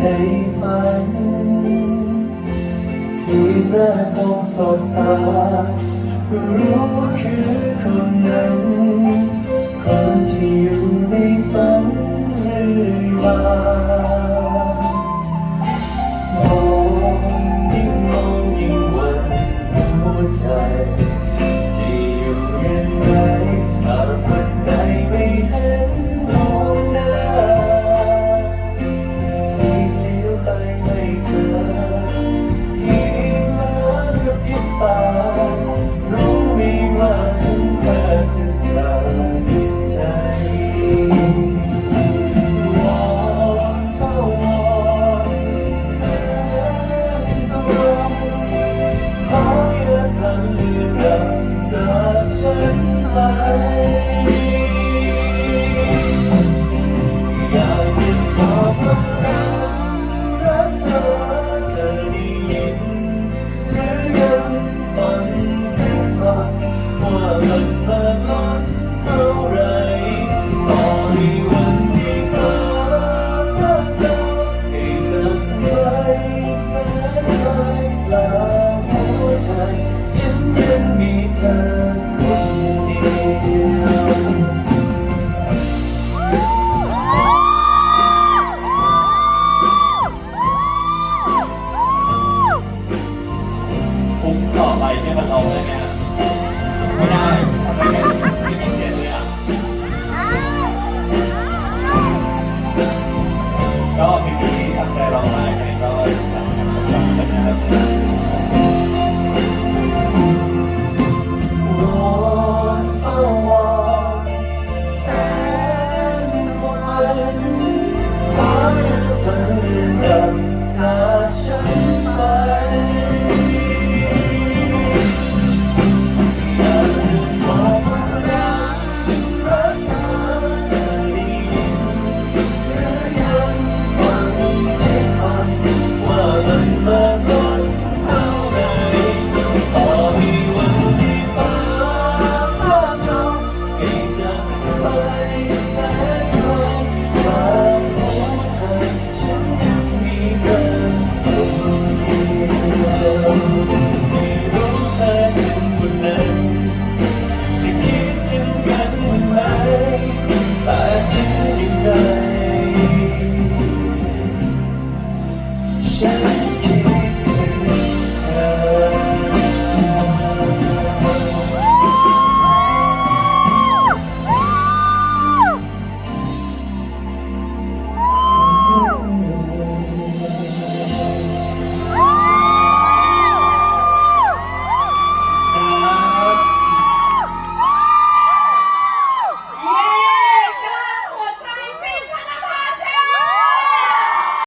ในฝันคืแรกมองสบตารู้ คุ้ต่อไปที่มันเอาเลยเนี่ยไม่ได้ 是。